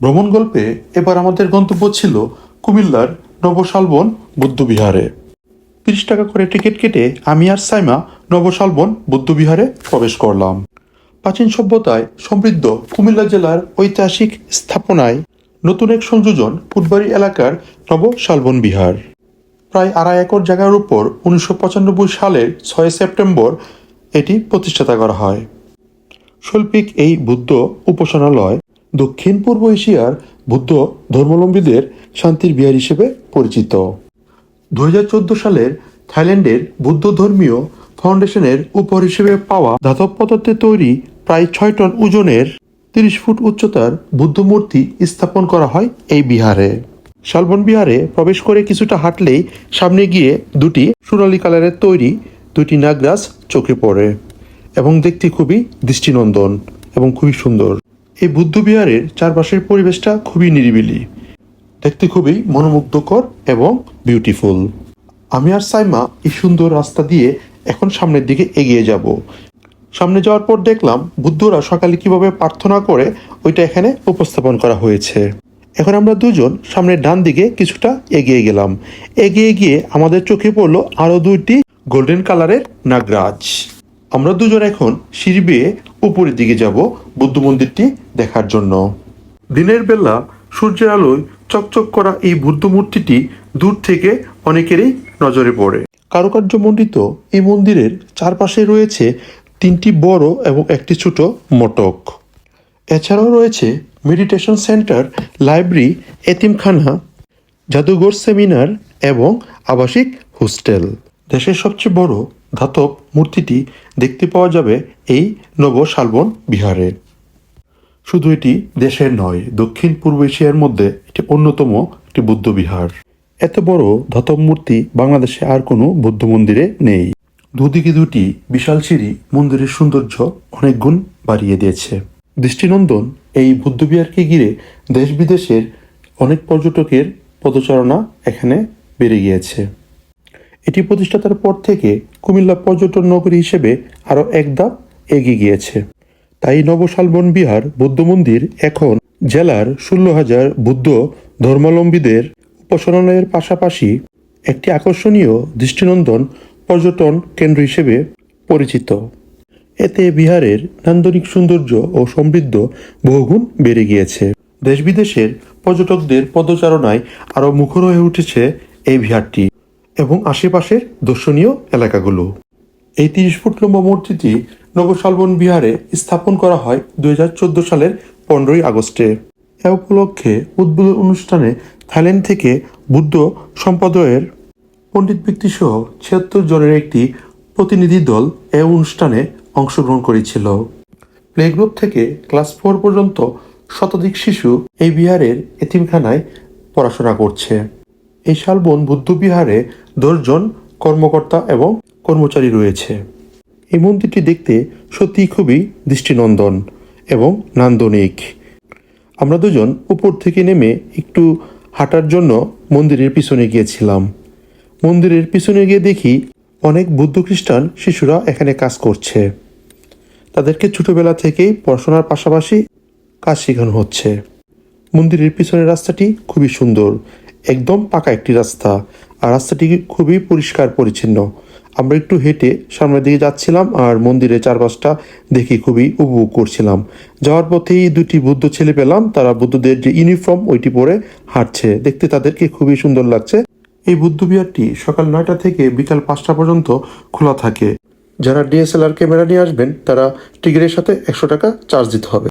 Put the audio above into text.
ভ্রমণ গল্পে এবার আমাদের গন্তব্য ছিল কুমিল্লার নবশালবন বুদ্ধবিহারে। তিরিশ টাকা করে টিকিট কেটে আমি আর সাইমা নবশালবন বুদ্ধবিহারে প্রবেশ করলাম। প্রাচীন সভ্যতায় সমৃদ্ধ কুমিল্লা জেলার ঐতিহাসিক স্থাপনায় নতুন এক সংযোজন ফুটবাড়ি এলাকার নবশালবন বিহার। প্রায় আড়াই একর জায়গার উপর উনিশশো পঁচানব্বই সালের ছয় সেপ্টেম্বর এটি প্রতিষ্ঠাতা করা হয়। শৈল্পিক এই বুদ্ধ উপাসনালয় দক্ষিণ পূর্ব এশিয়ার বুদ্ধ ধর্মাবলম্বীদের শান্তির বিহার হিসেবে পরিচিত। দু হাজার চোদ্দ সালের থাইল্যান্ডের বুদ্ধ ধর্মীয় ফাউন্ডেশনের উপর হিসেবে পাওয়া ধাতব পদার্থে তৈরি প্রায় ছয় টন ওজনের তিরিশ ফুট উচ্চতার বুদ্ধ মূর্তি স্থাপন করা হয় এই বিহারে। শালবন বিহারে প্রবেশ করে কিছুটা হাঁটলেই সামনে গিয়ে দুটি সোনালী কালারের তৈরি দুটি নাগরাজ চোখে পড়ে এবং দেখতে খুবই দৃষ্টিনন্দন এবং খুবই সুন্দর। এই বুদ্ধ বিহারের চারপাশের পরিবেশটা খুবই নিরিবিলি। দেখতে খুবই মনোমুগ্ধকর এবং বিউটিফুল আমি আর সাইমা এই সুন্দর রাস্তা দিয়ে এখন সামনের দিকে এগিয়ে যাব। সামনে যাওয়ার পর দেখলাম বুদ্ধরা সকালে কীভাবে প্রার্থনা করে ওইটা এখানে উপস্থাপন করা হয়েছে। এখন আমরা দুজন সামনের ডান দিকে কিছুটা এগিয়ে গেলাম। এগিয়ে গিয়ে আমাদের চোখে পড়ল আরও দুইটি গোল্ডেন কালারের নাগরাজ। আমরা দুজন এখন সিঁড়ি বেয়ে উপরের দিকে যাব বুদ্ধ মন্দিরটি দেখার জন্য। দিনের বেলা সূর্যের আলোয় চকচক করা এই বুদ্ধ মূর্তিটি দূর থেকে অনেকেরই নজরে পড়ে। কারুকার্য মণ্ডিত এই মন্দিরের চারপাশে রয়েছে তিনটি বড় এবং একটি ছোট মটক। এছাড়াও রয়েছে মেডিটেশন সেন্টার, লাইব্রেরি এতিমখানা জাদুঘর সেমিনার এবং আবাসিক হোস্টেল। দেশের সবচেয়ে বড় ধাতব মূর্তিটি দেখতে পাওয়া যাবে এই নব শালবন বিহারে। শুধু এটি দেশের নয়, দক্ষিণ পূর্ব এশিয়ার মধ্যে এটি অন্যতম একটি বুদ্ধ বিহার। এত বড় ধাতব মূর্তি বাংলাদেশে আর কোনো বৌদ্ধ মন্দিরে নেই। দুদিকে দুটি বিশাল সিঁড়ি মন্দিরের সৌন্দর্য অনেক গুণ বাড়িয়ে দিয়েছে। দৃষ্টিনন্দন এই বুদ্ধ বিহারকে ঘিরে দেশ বিদেশের অনেক পর্যটকের পদচারণা এখানে বেড়ে গিয়েছে। এটি প্রতিষ্ঠাতার পর থেকে কুমিল্লা পর্যটন নগরী হিসেবে আরও এক ধাপ এগিয়ে গিয়েছে। তাই নবশালবন বিহার বৌদ্ধ মন্দির, এখন জেলার ষোলো হাজার বুদ্ধ ধর্মাবলম্বীদের উপাসনালয়ের পাশাপাশি একটি আকর্ষণীয় দৃষ্টিনন্দন পর্যটন কেন্দ্র হিসেবে পরিচিত। এতে বিহারের নান্দনিক সৌন্দর্য ও সমৃদ্ধ বহুগুণ বেড়ে গিয়েছে। দেশ বিদেশের পর্যটকদের পদচারণায় আরও মুখর হয়ে উঠেছে এই বিহারটি। এবং আশেপাশের দর্শনীয় এলাকাগুলো। এই তিরিশ ফুট লম্বা মূর্তিটি নবশালবন বিহারে স্থাপন করা হয় দুই হাজার চোদ্দ সালের পনেরোই আগস্টে। এ উপলক্ষে উদ্বোধন অনুষ্ঠানে থাইল্যান্ড থেকে বুদ্ধ সম্প্রদায়ের পণ্ডিত ব্যক্তিসহ ছিয়াত্তর জনের একটি প্রতিনিধি দল এ অনুষ্ঠানে অংশগ্রহণ করেছিল। প্লে গ্রুপ থেকে ক্লাস ফোর পর্যন্ত শতাধিক শিশু এই বিহারের এতিমখানায় পড়াশোনা করছে। এই শালবন বুদ্ধ বিহারে দশজন কর্মকর্তা এবং কর্মচারী রয়েছে। এই মন্দিরটি দেখতে সত্যিই খুবই দৃষ্টিনন্দন এবং নান্দনিক। আমরা দুজন উপর থেকে নেমে একটু হাঁটার জন্য মন্দিরের পিছনে গিয়েছিলাম। মন্দিরের পিছনে গিয়ে দেখি অনেক বুদ্ধ খ্রিস্টান শিশুরা এখানে কাজ করছে। তাদেরকে ছোটবেলা থেকেই পড়াশোনার পাশাপাশি কাজ শেখানো হচ্ছে। মন্দিরের পিছনের রাস্তাটি খুবই সুন্দর, একদম পাকা একটি রাস্তা। আর রাস্তাটি খুবই পরিষ্কার পরিচ্ছন্ন। আমরা একটু হেঁটে সামনের দিকে যাচ্ছিলাম আর মন্দিরের চারপাশটা দেখে খুবই উপভোগ করছিলাম। যাওয়ার পথেই দুটি বুদ্ধ ছেলে পেলাম। তারা বুদ্ধদের যে ইউনিফর্ম, ওইটি পরে হাঁটছে। দেখতে তাদেরকে খুবই সুন্দর লাগছে। এই বুদ্ধ বিহারটি সকাল নয়টা থেকে বিকাল পাঁচটা পর্যন্ত খোলা থাকে। যারা ডিএসএলআর ক্যামেরা নিয়ে আসবেন, তারা টিকিটের সাথে একশো টাকা চার্জ দিতে হবে।